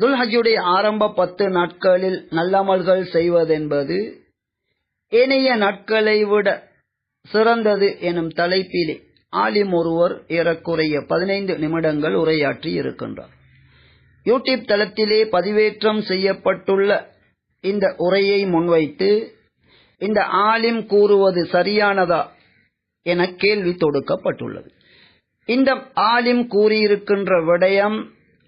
துல்ஹஜுடைய ஆரம்ப பத்து நாட்களில் நல்லமல்கள் செய்வதென்பது ஏனைய நாட்களை விட சிறந்தது எனும் தலைப்பிலே ஆலிம் ஒருவர் ஏறக்குறைய பதினைந்து நிமிடங்கள் உரையாற்றி இருக்கின்றார். யூடியூப் தளத்திலே பதிவேற்றம் செய்யப்பட்டுள்ள இந்த உரையை முன்வைத்து இந்த ஆலிம் கூறுவது சரியானதா என கேள்வி தொடுக்கப்பட்டுள்ளது. இந்த ஆலிம் கூறியிருக்கின்ற விடயம்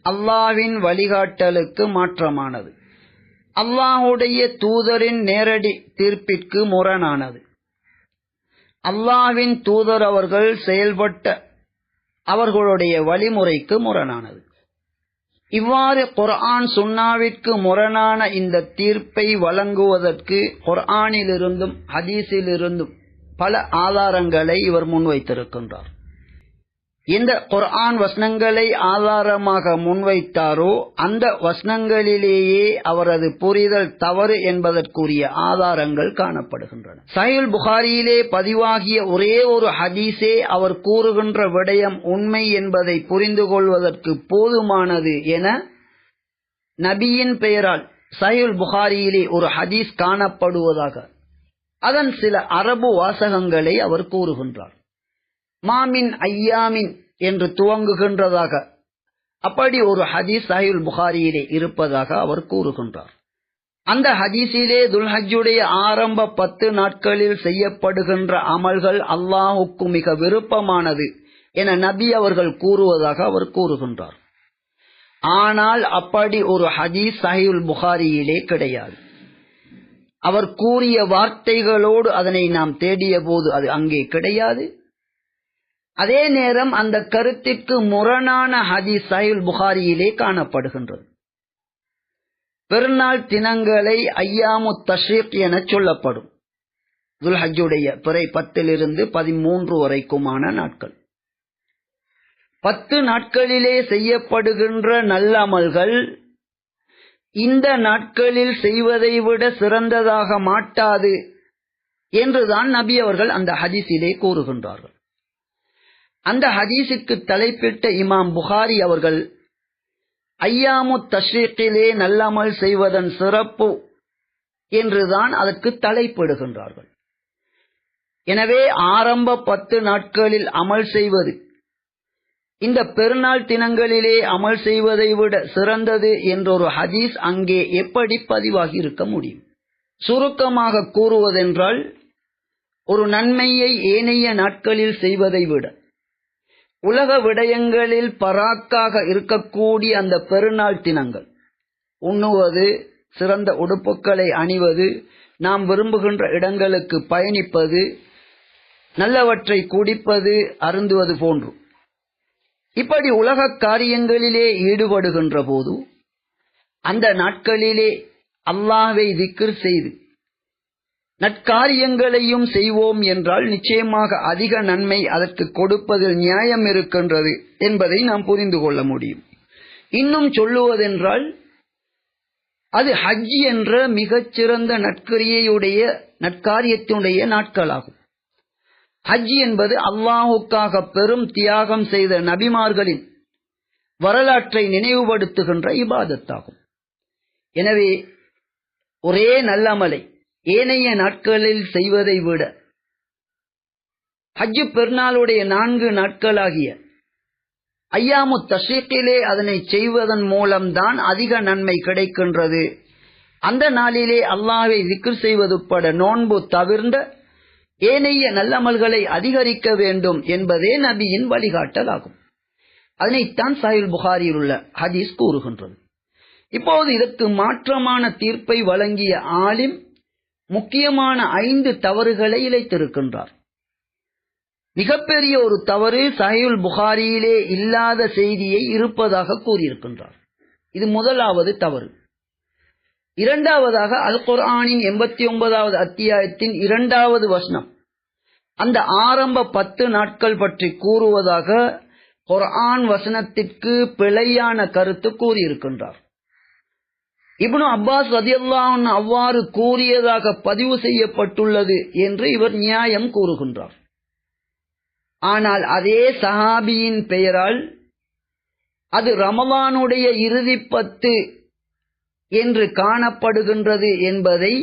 அல்லாவின் வழிகாட்டலுக்கு மாற்றமானது. அல்லாஹுடைய தூதரின் நேரடி தீர்ப்பிற்கு முரணானது. அல்லாவின் தூதர் அவர்கள் செயல்பட்ட அவர்களுடைய வழிமுறைக்கு முரணானது. இவ்வாறு குர்ஆன் சுன்னாவிற்கு முரணான இந்த தீர்ப்பை வழங்குவதற்கு குர்ஆனிலிருந்தும் ஹதீஸிலிருந்தும் பல ஆதாரங்களை இவர் முன்வைத்திருக்கின்றார். எந்த குர்ஆன் வசனங்களை ஆதாரமாக முன்வைத்தாரோ அந்த வசனங்களிலேயே அவரது புரிதல் தவறு என்பதற்குரிய ஆதாரங்கள் காணப்படுகின்றன. சயுல் புகாரியிலே பதிவாகிய ஒரே ஒரு ஹதீஸே அவர் கூறுகின்ற விடயம் உண்மை என்பதை புரிந்து கொள்வதற்கு போதுமானது என நபியின் பெயரால் சயுல் புகாரியிலே ஒரு ஹதீஸ் காணப்படுவதாக. அதன் சில அரபு வாசகங்களை அவர் கூறுகின்றார். மாமின் ஐயாமின் என்று துவங்குகின்றதாக. அப்படி ஒரு ஹதீஸ் சஹீல் புகாரியிலே இருப்பதாக அவர் கூறுகின்றார். அந்த ஹதீஸிலே துல்ஹஜுடைய ஆரம்ப பத்து நாட்களில் செய்யப்படுகின்ற அமல்கள் அல்லாஹுக்கு மிக விருப்பமானது என நபி அவர்கள் கூறுவதாக அவர் கூறுகின்றார். ஆனால் அப்படி ஒரு ஹதீஸ் சஹீல் புகாரியிலே கிடையாது. அவர் கூறிய வார்த்தைகளோடு அதனை நாம் தேடிய போது அது அங்கே கிடையாது. அதே நேரம் அந்த கருத்திற்கு முரணான ஹதீஸ் சஹீல் புகாரியிலே காணப்படுகின்றது. பெருநாள் தினங்களை ஐயாமு தஷ்ரீக் என சொல்லப்படும். துல்ஹஜுடைய பிறை பத்திலிருந்து பதிமூன்று வரைக்குமான நாட்கள். பத்து நாட்களிலே செய்யப்படுகின்ற நல்லமல்கள் இந்த நாட்களில் செய்வதை விட சிறந்ததாக மாட்டாது என்றுதான் நபி அவர்கள் அந்த ஹதீஸிலே கூறுகின்றார்கள். அந்த ஹதீஸுக்கு தலைப்பிட்ட இமாம் புகாரி அவர்கள் ஐயாமு தஷ்ரீக்கிலே நல்லமல் செய்வதன் சிறப்பு என்றுதான் அதற்கு தலைப்பிடுகின்றார்கள். எனவே ஆரம்ப பத்து நாட்களில் அமல் செய்வது இந்த பெருநாள் தினங்களிலே அமல் செய்வதை விட சிறந்தது என்றொரு ஹதீஸ் அங்கே எப்படி பதிவாகி இருக்க முடியும்? சுருக்கமாக கூறுவதென்றால் ஒரு நன்மையை ஏனைய நாட்களில் செய்வதை விட உலக விடயங்களில் பராக்காக இருக்கக்கூடிய அந்த பெருநாள் தினங்கள். உண்ணுவது சிறந்த உடுப்புக்களை அணிவது நாம் விரும்புகின்ற இடங்களுக்கு பயணிப்பது நல்லவற்றை குடிப்பது அருந்துவது போன்று. இப்படி உலக காரியங்களிலே ஈடுபடுகின்ற போது அந்த நாட்களிலே அல்லாஹை திக்ர் செய்து நற்காரியங்களையும் செய்வோம் என்றால் நிச்சயமாக அதிக நன்மை அதற்கு கொடுப்பதில் நியாயம் இருக்கின்றது என்பதை நாம் புரிந்து கொள்ள முடியும். இன்னும் சொல்லுவதென்றால் அது ஹஜ் என்ற மிகச்சிறந்த நற்கரியையுடைய நற்காரியத்தினுடைய நாட்களாகும். ஹஜ் என்பது அல்லாஹுக்காக பெரும் தியாகம் செய்த நபிமார்களின் வரலாற்றை நினைவுபடுத்துகின்ற இபாதத்தாகும். எனவே ஒரே நல்லமலை ஏனைய நாட்களில் செய்வதை விட ஹஜ்ஜு பெருநாளுடைய நான்கு நாட்களாகிய ஐயாமு தஷீக்கிலே அதனை செய்வதன் மூலம்தான் அதிக நன்மை கிடைக்கின்றது. அந்த நாளிலே அல்லாவை விக்ர் செய்வது பட நோன்பு தவிர்ந்த ஏனைய நல்லமல்களை அதிகரிக்க வேண்டும் என்பதே நபியின் வழிகாட்டல் ஆகும் அதனைத்தான் சாயுல் புகாரியில் உள்ள ஹதீஸ் கூறுகின்றது. இப்போது இதற்கு மாற்றமான தீர்ப்பை வழங்கிய ஆலிம் முக்கியமான ஐந்து தவறுகளை இழைத்திருக்கின்றார். மிகப்பெரிய ஒரு தவறு சஹீல் புகாரியிலே இல்லாத செய்தியை இருப்பதாக கூறியிருக்கின்றார். இது முதலாவது தவறு. இரண்டாவதாக அல் குர்ஆனின் எண்பத்தி ஒன்பதாவது அத்தியாயத்தின் இரண்டாவது வசனம். அந்த ஆரம்ப பத்து நாட்கள் பற்றி கூறுவதாக குர்ஆன் வசனத்திற்கு பிழையான கருத்து கூறியிருக்கின்றார். இப்னு அப்பாஸ் ரதியல்லாஹன் அவ்வாறு கூறியதாக பதிவு செய்யப்பட்டுள்ளது என்று இவர் நியாயம் கூறுகின்றார். ஆனால் அதே சஹாபியின் பெயரால் அது ரமலானுடைய இறுதி பத்து என்று காணப்படுகின்றது என்பதை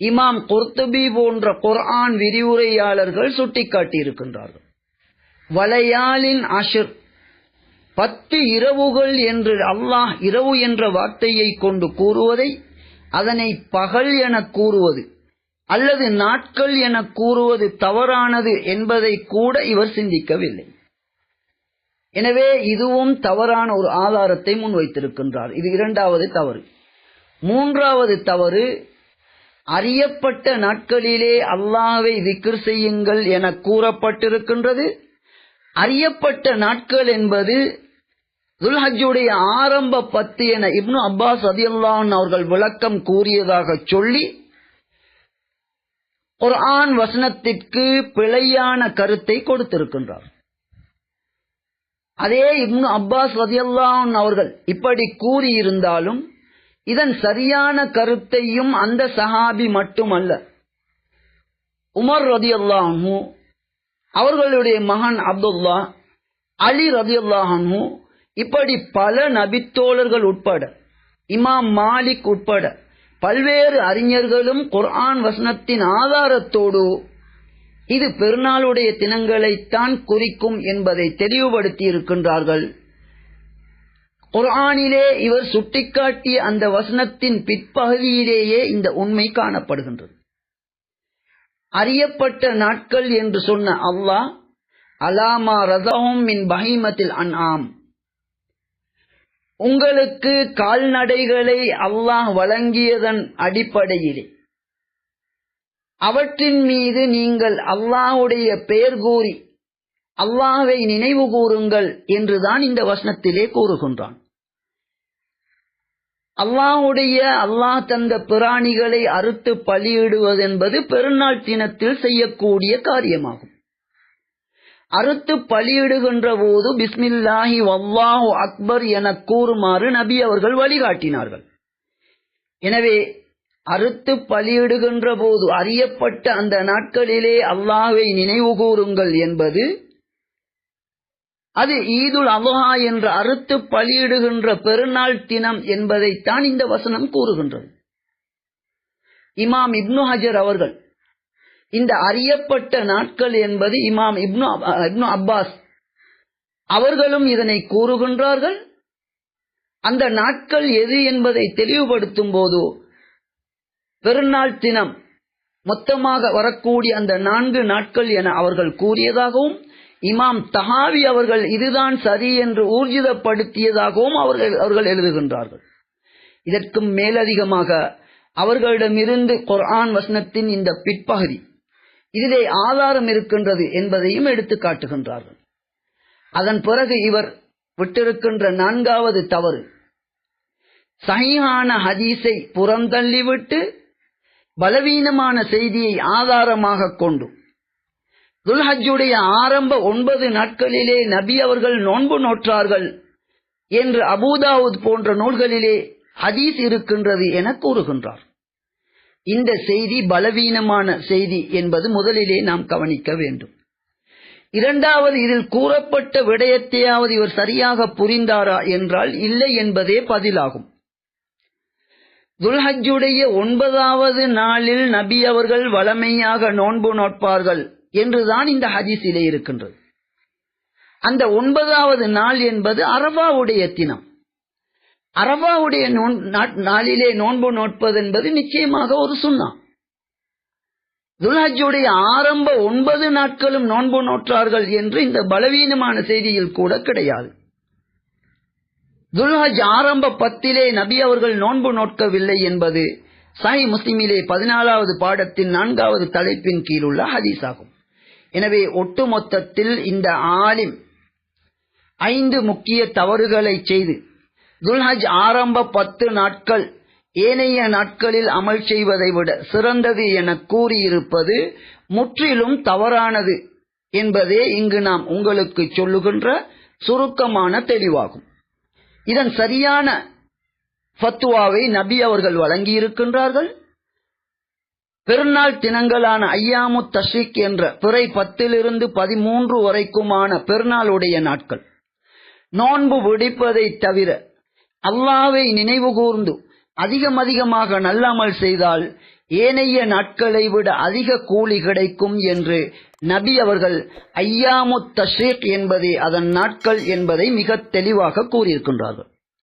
இமாம் குர்துபி போன்ற குர்ஆன் விரிவுரையாளர்கள் சுட்டிக்காட்டியிருக்கின்றார்கள். வலையாளின் அஷிர் பத்து இரவுகள் என்று அல்லாஹ் இரவு என்ற வார்த்தையை கொண்டு கூறுவதை அதனை பகல் என கூறுவது அல்லது நாட்கள் என கூறுவது தவறானது என்பதை கூட இவர் சிந்திக்கவில்லை. எனவே இதுவும் தவறான ஒரு ஆதாரத்தை முன்வைத்திருக்கின்றார். இது இரண்டாவது தவறு. மூன்றாவது தவறு அறியப்பட்ட நாட்களிலே அல்லாவை விக்கிர் செய்யுங்கள் என கூறப்பட்டிருக்கின்றது. அறியப்பட்ட நாட்கள் என்பது துல்ஹஜுடைய ஆரம்ப பத்து என இப்னு அப்பாஸ் அதியல்லான் அவர்கள் விளக்கம் கூறியதாக சொல்லி ஒரு ஆண் வசனத்திற்கு பிழையான கருத்தை கொடுத்திருக்கின்றார். அதே இப்னு அப்பாஸ் ரதியல்லான் அவர்கள் இப்படி கூறியிருந்தாலும் இதன் சரியான கருத்தையும் அந்த சஹாபி மட்டுமல்ல. உமர் ரதியல்லாஹு அவர்களுடைய மகன் அப்துல்லா அலி ரதியல்லாஹு இப்படி பல நபித்தோழர்கள் உட்பட இமாம் மாலிக் உட்பட பல்வேறு அறிஞர்களும் குர்ஆன் வசனத்தின் ஆதாரத்தோடு இது பெருநாளுடைய தினங்களைத்தான் குறிக்கும் என்பதை தெளிவுபடுத்தி இருக்கின்றார்கள் குர்ஆனிலே இவர் சுட்டிக்காட்டிய அந்த வசனத்தின் பிற்பகுதியிலேயே இந்த உண்மை காணப்படுகின்றது. அறியப்பட்ட நாட்கள் என்று சொன்ன அல்லாஹ் அலாமா ரதஹும் மின் பஹீமத்தில் அன்ஆம். உங்களுக்கு கால்நடைகளை அல்லாஹ் வழங்கியதன் அடிப்படையிலே. அவற்றின் மீது நீங்கள் அல்லாஹுடைய பெயர் கூறி அல்லாஹை நினைவு கூறுங்கள் என்றுதான் இந்த வசனத்திலே கூறுகின்றான். அல்லாஹுடைய அல்லாஹ் தந்த பிராணிகளை அறுத்து பலியிடுவதென்பது பெருநாள் தினத்தில் செய்யக்கூடிய காரியமாகும். அறுத்து பலியிடுகின்ற போது பிஸ்மில்லாஹி வல்லாஹு அக்பர் என கூறுமாறு நபி அவர்கள் வழிகாட்டினார்கள். எனவே அறுத்து பலியிடுகின்ற போது அறியப்பட்ட அந்த நாட்களிலே அல்லாஹை நினைவு கூறுங்கள் என்பது அது ஈதுல் அல்ஹா என்ற அறுத்து பலியிடுகின்ற பெருநாள் தினம் என்பதைத்தான் இந்த வசனம் கூறுகின்றது. இமாம் இப்னு ஹஜர் அவர்கள் இந்த அறியப்பட்ட நாட்கள் என்பது இமாம் இப்னு இப்னு அப்பாஸ். அவர்களும் இதனை கூறுகின்றார்கள். அந்த நாட்கள் எது என்பதை தெளிவுபடுத்தும் போது பெருநாள் தினம் மொத்தமாக வரக்கூடிய அந்த நான்கு நாட்கள் என அவர்கள் கூறியதாகவும் இமாம் தஹாவி அவர்கள் இதுதான் சரி என்று ஊர்ஜிதப்படுத்தியதாகவும் அவர்கள் அவர்கள் எழுதுகின்றார்கள். இதற்கும் மேலதிகமாக அவர்களிடமிருந்து குர்ஆன் வசனத்தின் இந்த பிற்பகுதி. இதிலே ஆதாரம் இருக்கின்றது என்பதையும் எடுத்து காட்டுகின்றார்கள். அதன் பிறகு இவர் விட்டிருக்கின்ற நான்காவது தவறு. சஹீஹான ஹதீஸை புறந்தள்ளிவிட்டு பலவீனமான செய்தியை ஆதாரமாக கொண்டு துல்ஹஜுடைய ஆரம்ப ஒன்பது நாட்களிலே நபி அவர்கள் நோன்பு நோற்றார்கள் என்று அபூதாவுத் போன்ற நூல்களிலே ஹதீஸ் இருக்கின்றது என கூறுகின்றார். இந்த செய்தி பலவீனமான செய்தி என்பது முதலிலே நாம் கவனிக்க வேண்டும். இரண்டாவது இதில் கூறப்பட்ட விடயத்தையாவது இவர் சரியாக புரிந்தாரா என்றால் இல்லை என்பதே பதிலாகும். துல்ஹஜுடைய ஒன்பதாவது நாளில் நபி அவர்கள் வளமையாக நோன்பு நோட்பார்கள் என்றுதான் இந்த ஹதீஸிலே இருக்கின்றது. அந்த ஒன்பதாவது நாள் என்பது அரபாவுடைய தினம். அரபாவுடைய நாளிலே நோன்பு நோட்பது என்பது நிச்சயமாக ஒரு சுண்ணா. துல்ஹஜுடைய ஆரம்ப ஒன்பது நாட்களும் நோன்பு நோற்றார்கள் என்று இந்த பலவீனமான செய்தியில் கூட கிடையாது. துல்ஹஜ் ஆரம்ப பத்திலே நபி அவர்கள் நோன்பு நோட்கவில்லை என்பது சாய் முஸ்லிமிலே பதினாலாவது பாடத்தின் நான்காவது தலைப்பின் கீழுள்ள ஹதீஸ் ஆகும் எனவே ஒட்டுமொத்தத்தில் இந்த ஆலிம் ஐந்து முக்கிய தவறுகளை செய்து துல்ஹஜ் ஆரம்ப பத்து நாட்கள் ஏனைய நாட்களில் அமல் செய்வதை விட சிறந்தது என கூறியிருப்பது முற்றிலும் தவறானது என்பதே இங்கு நாம் உங்களுக்கு சொல்லுகின்ற சுருக்கமான தெளிவாகும். இதன் சரியான ஃபத்துவாவை நபி அவர்கள் வழங்கியிருக்கின்றார்கள். பெருநாள் தினங்களான ஐயாமு தஷ்ரிக் என்ற பிறை பத்திலிருந்து பதிமூன்று வரைக்குமான பெருநாளுடைய நாட்கள். நோன்பு விடிப்பதை தவிர அல்லாவை நினைவு கூர்ந்து அதிகம் அதிகமாக நல்லமல் செய்தால் ஏனைய நாட்களை விட அதிக கூலி கிடைக்கும் என்று நபி அவர்கள் ஐயாமு தஷேக் என்பதே அதன் நாட்கள் என்பதை மிக தெளிவாக கூறியிருக்கின்றார்கள்.